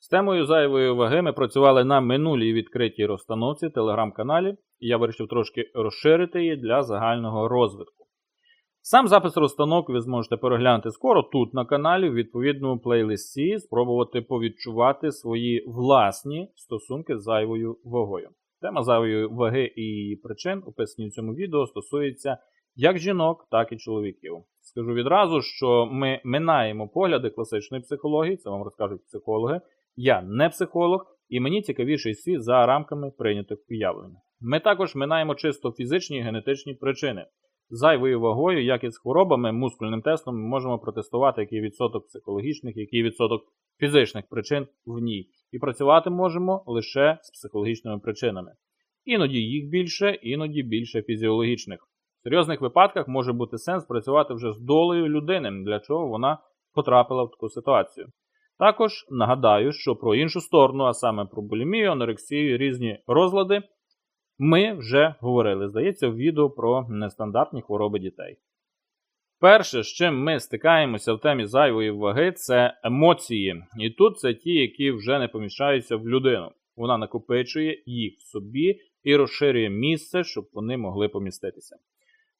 З темою зайвої ваги ми працювали на минулій відкритій розстановці телеграм-каналі, і я вирішив трошки розширити її для загального розвитку. Сам запис розстановки ви зможете переглянути скоро тут на каналі, в відповідному плейлисті, спробувати повідчувати свої власні стосунки з зайвою вагою. Тема зайвої ваги і її причин, описані в цьому відео, стосується як жінок, так і чоловіків. Скажу відразу, що ми минаємо погляди класичної психології, це вам розкажуть психологи. Я не психолог, і мені цікавіший світ за рамками прийнятих уявлень. Ми також минаємо чисто фізичні і генетичні причини. Зайвою вагою, як і з хворобами, мускульним тестом ми можемо протестувати, який відсоток психологічних, який відсоток фізичних причин в ній. І працювати можемо лише з психологічними причинами. Іноді їх більше, іноді більше фізіологічних. В серйозних випадках може бути сенс працювати вже з долею людини, для чого вона потрапила в таку ситуацію. Також нагадаю, що про іншу сторону, а саме про булімію, анорексію, різні розлади, ми вже говорили, здається, в відео про нестандартні хвороби дітей. Перше, з чим ми стикаємося в темі зайвої ваги, це емоції. І тут це ті, які вже не поміщаються в людину. Вона накопичує їх в собі і розширює місце, щоб вони могли поміститися.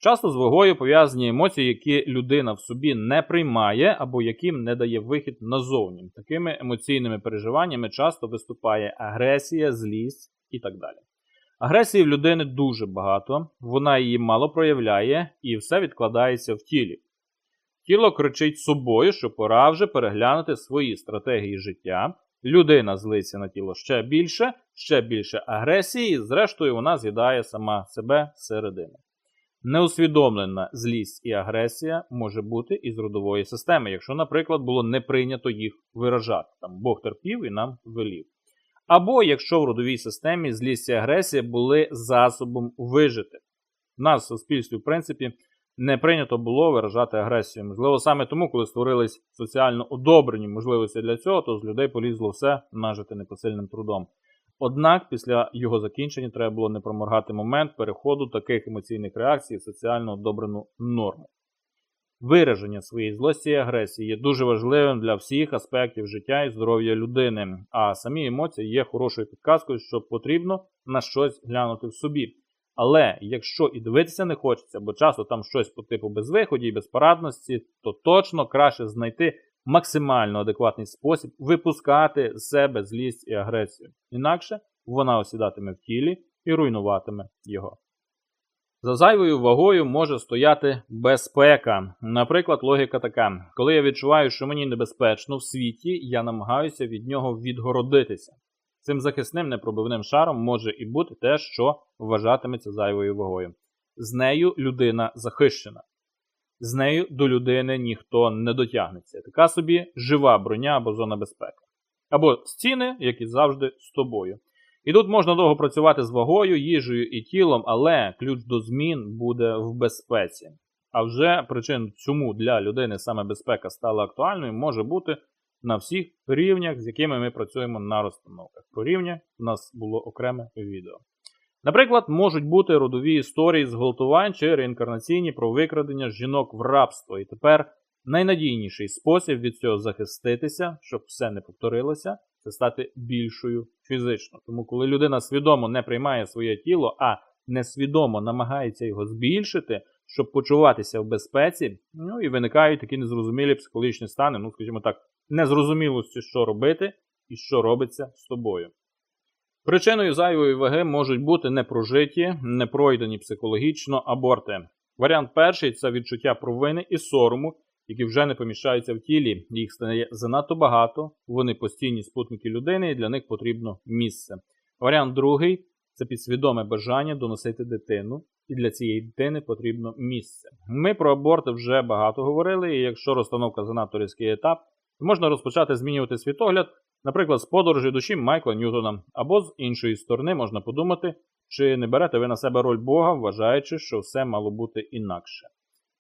Часто з вагою пов'язані емоції, які людина в собі не приймає або яким не дає вихід назовні. Такими емоційними переживаннями часто виступає агресія, злість і так далі. Агресії в людини дуже багато, вона її мало проявляє і все відкладається в тілі. Тіло кричить собою, що пора вже переглянути свої стратегії життя. Людина злиться на тіло ще більше, ще більше агресії, і зрештою вона з'їдає сама себе зсередини. Неусвідомлена злість і агресія може бути із родової системи, якщо, наприклад, було не прийнято їх виражати. Там Бог терпів і нам велів. Або якщо в родовій системі злість і агресія були засобом вижити. У нас в суспільстві, в принципі, не прийнято було виражати агресію. Можливо, саме тому, коли створились соціально одобрені можливості для цього, то з людей полізло все нажити непосильним трудом. Однак після його закінчення треба було не проморгати момент переходу таких емоційних реакцій в соціально одобрену норму. Вираження своєї злості і агресії є дуже важливим для всіх аспектів життя і здоров'я людини, а самі емоції є хорошою підказкою, що потрібно на щось глянути в собі. Але якщо і дивитися не хочеться, бо часто там щось по типу безвиході і безпорадності, то точно краще знайти максимально адекватний спосіб випускати з себе злість і агресію. Інакше вона осідатиме в тілі і руйнуватиме його. За зайвою вагою може стояти безпека. Наприклад, логіка така: коли я відчуваю, що мені небезпечно в світі, я намагаюся від нього відгородитися. Цим захисним непробивним шаром може і бути те, що вважатиметься зайвою вагою. З нею людина захищена, з нею до людини ніхто не дотягнеться. Така собі жива броня або зона безпеки. Або стіни, які завжди з тобою. І тут можна довго працювати з вагою, їжею і тілом, але ключ до змін буде в безпеці. А вже причин, чому для людини саме безпека стала актуальною, може бути на всіх рівнях, з якими ми працюємо на розстановках. Про рівня у нас було окреме відео. Наприклад, можуть бути родові історії зґвалтувань чи реінкарнаційні про викрадення жінок в рабство. І тепер найнадійніший спосіб від цього захиститися, щоб все не повторилося, це стати більшою фізично. Тому, коли людина свідомо не приймає своє тіло, а несвідомо намагається його збільшити, щоб почуватися в безпеці, ну і виникають такі незрозумілі психологічні стани, ну, скажімо так, незрозумілості, що робити і що робиться з тобою. Причиною зайвої ваги можуть бути непрожиті, непройдені психологічно аборти. Варіант перший це відчуття провини і сорому, які вже не поміщаються в тілі, їх стає занадто багато, вони постійні спутники людини, і для них потрібно місце. Варіант другий це підсвідоме бажання доносити дитину, і для цієї дитини потрібно місце. Ми про аборти вже багато говорили, і якщо розстановка занадто різкий етап, то можна розпочати змінювати світогляд, наприклад, з подорожі душі Майкла Ньютона, або з іншої сторони можна подумати, чи не берете ви на себе роль Бога, вважаючи, що все мало бути інакше.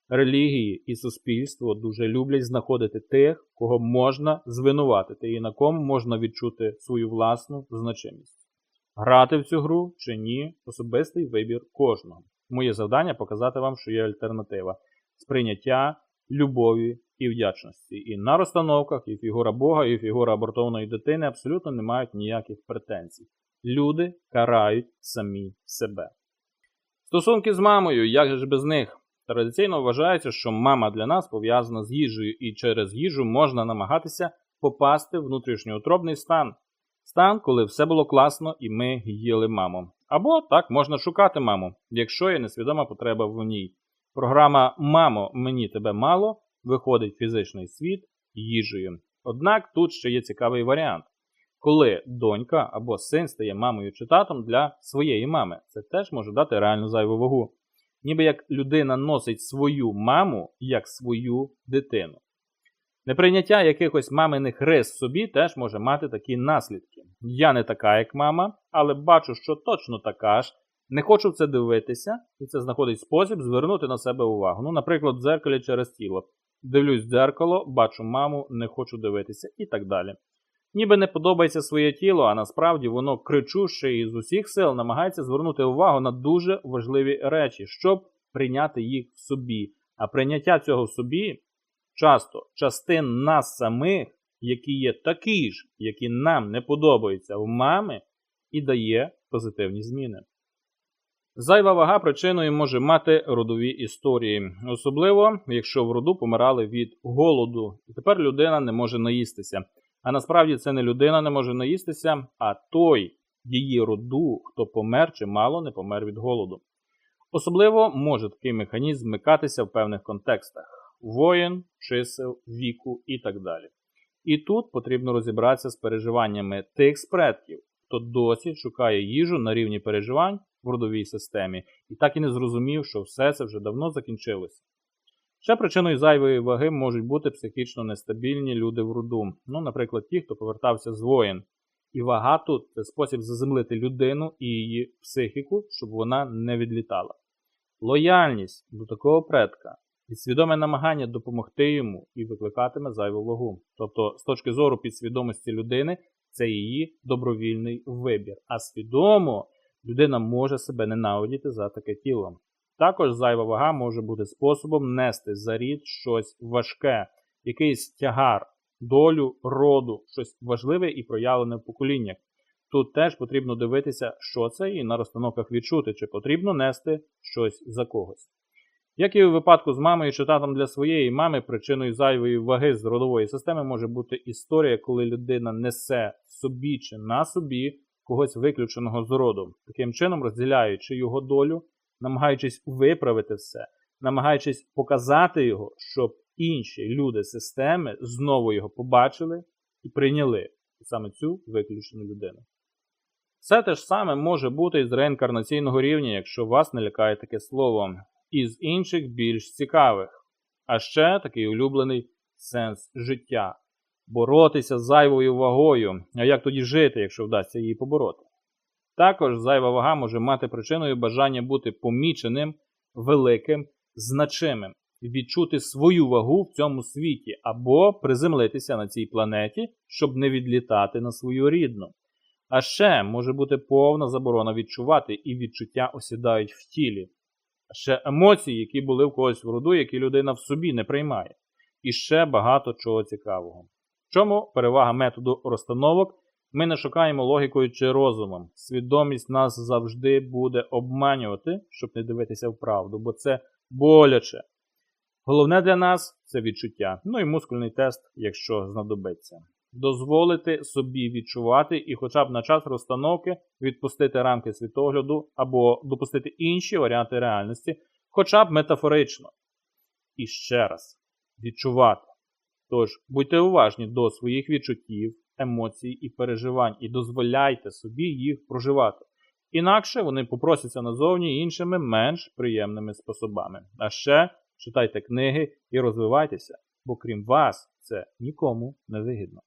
Релігії і суспільство дуже люблять знаходити тих, кого можна звинуватити і на кому можна відчути свою власну значимість. Грати в цю гру чи ні особистий вибір кожного. Моє завдання показати вам, що є альтернатива сприйняття, любові і вдячності. І на розстановках, і фігура Бога, і фігура абортованої дитини абсолютно не мають ніяких претензій. Люди карають самі себе. Стосунки з мамою, як же без них? Традиційно вважається, що мама для нас пов'язана з їжею, і через їжу можна намагатися попасти в внутрішньоутробний стан. Стан, коли все було класно і ми їли маму. Або так можна шукати маму, якщо є несвідома потреба в ній. Програма Мамо, мені тебе мало виходить фізичний світ їжею. Однак тут ще є цікавий варіант. Коли донька або син стає мамою чи татом для своєї мами, це теж може дати реальну зайву вагу. Ніби як людина носить свою маму як свою дитину. Неприйняття якихось маминих рис собі теж може мати такі наслідки. Я не така, як мама, але бачу, що точно така ж. Не хочу в це дивитися, і це знаходить спосіб звернути на себе увагу. Ну, наприклад, в дзеркалі через тіло. Дивлюсь в дзеркало, бачу маму, не хочу дивитися і так далі. Ніби не подобається своє тіло, а насправді воно кричуще і з усіх сил намагається звернути увагу на дуже важливі речі, щоб прийняти їх в собі. А прийняття цього в собі часто частин нас самих, які є такі ж, які нам не подобаються в мами, і дає позитивні зміни. Зайва вага причиною може мати родові історії, особливо якщо в роду помирали від голоду, і тепер людина не може наїстися. А насправді це не людина не може наїстися, а той її роду, хто помер чи мало не помер від голоду. Особливо може такий механізм вмикатися в певних контекстах воїн, чисел, віку і так далі. І тут потрібно розібратися з переживаннями тих з предків, хто досі шукає їжу на рівні переживань в родовій системі, і так і не зрозумів, що все це вже давно закінчилося. Ще причиною зайвої ваги можуть бути психічно нестабільні люди в роду, ну, наприклад, ті, хто повертався з воїн. І вага тут це спосіб заземлити людину і її психіку, щоб вона не відлітала. Лояльність до такого предка підсвідоме намагання допомогти йому і викликатиме зайву вагу. Тобто, з точки зору підсвідомості людини, це її добровільний вибір. А свідомо людина може себе ненавидіти за таке тіло. Також зайва вага може бути способом нести за рід щось важке, якийсь тягар, долю роду, щось важливе і проявлене в поколіннях. Тут теж потрібно дивитися, що це, і на розстановках відчути, чи потрібно нести щось за когось. Як і у випадку з мамою чи татом для своєї мами, причиною зайвої ваги з родової системи може бути історія, коли людина несе собі чи на собі когось виключеного з роду, таким чином розділяючи його долю, намагаючись виправити все, намагаючись показати його, щоб інші люди системи знову його побачили і прийняли саме цю виключену людину. Все те ж саме може бути і з реінкарнаційного рівня, якщо вас не лякає таке слово, і з інших більш цікавих. А ще такий улюблений сенс життя боротися з зайвою вагою. А як тоді жити, якщо вдасться її побороти? Також зайва вага може мати причиною бажання бути поміченим, великим, значимим, відчути свою вагу в цьому світі або приземлитися на цій планеті, щоб не відлітати на свою рідну. А ще може бути повна заборона відчувати, і відчуття осідають в тілі. А ще емоції, які були в когось в роду, які людина в собі не приймає. І ще багато чого цікавого. В чому перевага методу розстановок? Ми не шукаємо логікою чи розумом. Свідомість нас завжди буде обманювати, щоб не дивитися в правду, бо це боляче. Головне для нас це відчуття. Ну і мускульний тест, якщо знадобиться. Дозволити собі відчувати і, хоча б на час розстановки, відпустити рамки світогляду або допустити інші варіанти реальності, хоча б метафорично. І ще раз відчувати. Тож будьте уважні до своїх відчуттів, емоцій і переживань і дозволяйте собі їх проживати. Інакше вони попросяться назовні іншими менш приємними способами. А ще читайте книги і розвивайтеся, бо крім вас це нікому не вигідно.